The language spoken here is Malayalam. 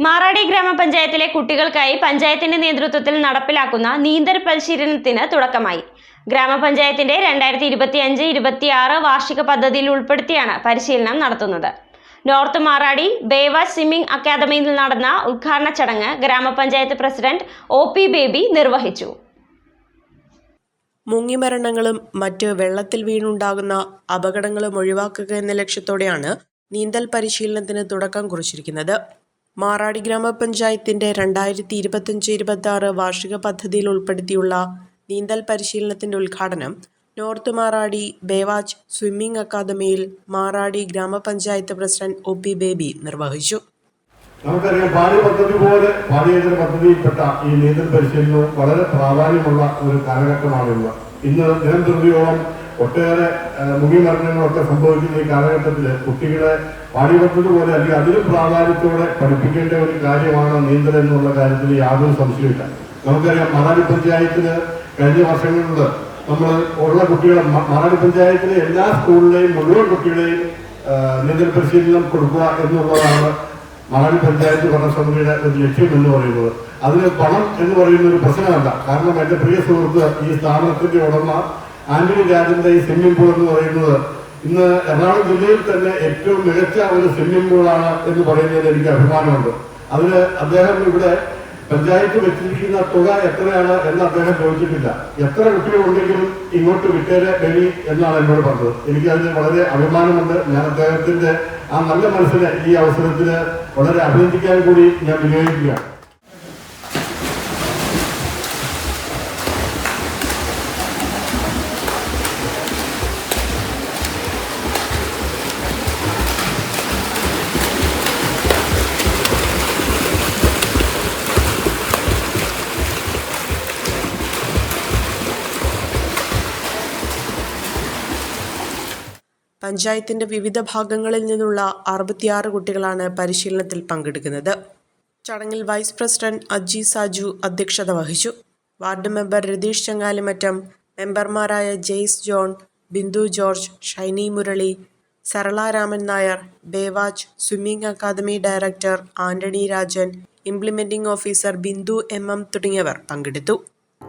മാറാടി ഗ്രാമപഞ്ചായത്തിലെ കുട്ടികൾക്കായി പഞ്ചായത്തിന്റെ നേതൃത്വത്തിൽ നടപ്പിലാക്കുന്ന നീന്തൽ പരിശീലനത്തിന് തുടക്കമായി. ഗ്രാമപഞ്ചായത്തിന്റെ രണ്ടായിരത്തി ഇരുപത്തി അഞ്ച് ഇരുപത്തി ആറ് വാർഷിക പദ്ധതിയിൽ ഉൾപ്പെടുത്തിയാണ് പരിശീലനം നടത്തുന്നത്. നോർത്ത് മാറാടി ബേവ സ്വിമ്മിംഗ് അക്കാദമിയിൽ നടന്ന ഉദ്ഘാടന ചടങ്ങ് ഗ്രാമപഞ്ചായത്ത് പ്രസിഡന്റ് ഒ പി ബേബി നിർവഹിച്ചു. മുങ്ങിമരണങ്ങളും മറ്റ് വെള്ളത്തിൽ വീണുണ്ടാകുന്ന അപകടങ്ങളും ഒഴിവാക്കുക എന്ന ലക്ഷ്യത്തോടെയാണ് നീന്തൽ പരിശീലനത്തിന് തുടക്കം കുറിച്ചിരിക്കുന്നത്. മാറാടി ഗ്രാമപഞ്ചായത്തിന്റെ രണ്ടായിരത്തി ഇരുപത്തഞ്ച് ഇരുപത്തി വാർഷിക പദ്ധതിയിൽ ഉൾപ്പെടുത്തിയുള്ള നീന്തൽ പരിശീലനത്തിന്റെ ഉദ്ഘാടനം നോർത്ത് മാറാടി ബേവാച്ച് സ്വിമ്മിംഗ് അക്കാദമിയിൽ മാറാടി ഗ്രാമപഞ്ചായത്ത് പ്രസിഡന്റ് ഒ പി ബേബി നിർവഹിച്ചു. നമുക്കറിയാം പാടി പദ്ധതി പോലെ പാഠ്യേതര പദ്ധതിയിൽപ്പെട്ട ഈ നീന്തൽ പരിശീലനവും വളരെ പ്രാധാന്യമുള്ള ഒരു കാലഘട്ടമാണ് ഇന്ന് ദിനം ദിനംപ്രതിയോളം ഒട്ടേറെ ഏഹ്, മുങ്ങിമരണങ്ങളൊക്കെ സംഭവിക്കുന്ന ഈ കാലഘട്ടത്തിൽ കുട്ടികളെ പാടി പദ്ധതി പോലെ അല്ലെങ്കിൽ അതിലും പ്രാധാന്യത്തോടെ പഠിപ്പിക്കേണ്ട ഒരു കാര്യമാണ് നീന്തൽ എന്നുള്ള കാര്യത്തിൽ യാതൊരു സംശയമില്ല നമുക്കറിയാം മണാലി പഞ്ചായത്തിന് കഴിഞ്ഞ വർഷങ്ങളിൽ നമ്മൾ ഉള്ള കുട്ടികളെ മണാലി പഞ്ചായത്തിലെ എല്ലാ സ്കൂളിലെയും മുഴുവൻ കുട്ടികളെയും നീന്തൽ പരിശീലനം കൊടുക്കുക എന്നുള്ളതാണ് മണാലി പഞ്ചായത്ത് ഭരണസമിതിയുടെ ഒരു ലക്ഷ്യം എന്ന് പറയുന്നത്. അതിന് പണം എന്ന് പറയുന്ന ഒരു പ്രശ്നമല്ല. കാരണം എന്റെ പ്രിയ സുഹൃത്ത് ഈ സ്ഥാപനത്തിന്റെ ഉടമ ആന്റണി രാജന്റെ ഈ സ്വിമ്മിംഗ് പൂൾ എന്ന് പറയുന്നത് ഇന്ന് എറണാകുളം ജില്ലയിൽ തന്നെ ഏറ്റവും മികച്ച ഒരു സ്വിമ്മിംഗ് പൂളാണ് എന്ന് പറയുന്നതിൽ എനിക്ക് അഭിമാനമുണ്ട്. അതിന് അദ്ദേഹം ഇവിടെ പഞ്ചായത്ത് വെച്ചിരിക്കുന്ന തുക എത്രയാണ് എന്ന് അദ്ദേഹം ചോദിച്ചിട്ടില്ല. എത്ര കുട്ടികളുണ്ടെങ്കിലും ഇങ്ങോട്ട് വിട്ടേരെ കഴി എന്നാണ് എന്നോട് പറഞ്ഞത്. എനിക്ക് അതിന് വളരെ അഭിമാനമുണ്ട്. ഞാൻ അദ്ദേഹത്തിന്റെ ആ നല്ല മനസ്സിനെ ഈ അവസരത്തിൽ വളരെ അഭിനന്ദിക്കാൻ കൂടി ഞാൻ വിനിയോഗിക്കുകയാണ് പഞ്ചായത്തിന്റെ വിവിധ ഭാഗങ്ങളിൽ നിന്നുള്ള അറുപത്തിയാറ് കുട്ടികളാണ് പരിശീലനത്തിൽ പങ്കെടുക്കുന്നത്. ചടങ്ങിൽ വൈസ് പ്രസിഡന്റ് അജി സാജു അധ്യക്ഷത വഹിച്ചു. വാർഡ് മെമ്പർ രതീഷ് ചങ്ങാലിമറ്റം മെമ്പർമാരായ Jaise John Bindu George Shiny Murali Sarala Raman Nair Baywatch swimming academy director Antony Rajan implementing officer Bindu M M തുടങ്ങിയവർ പങ്കെടുത്തു.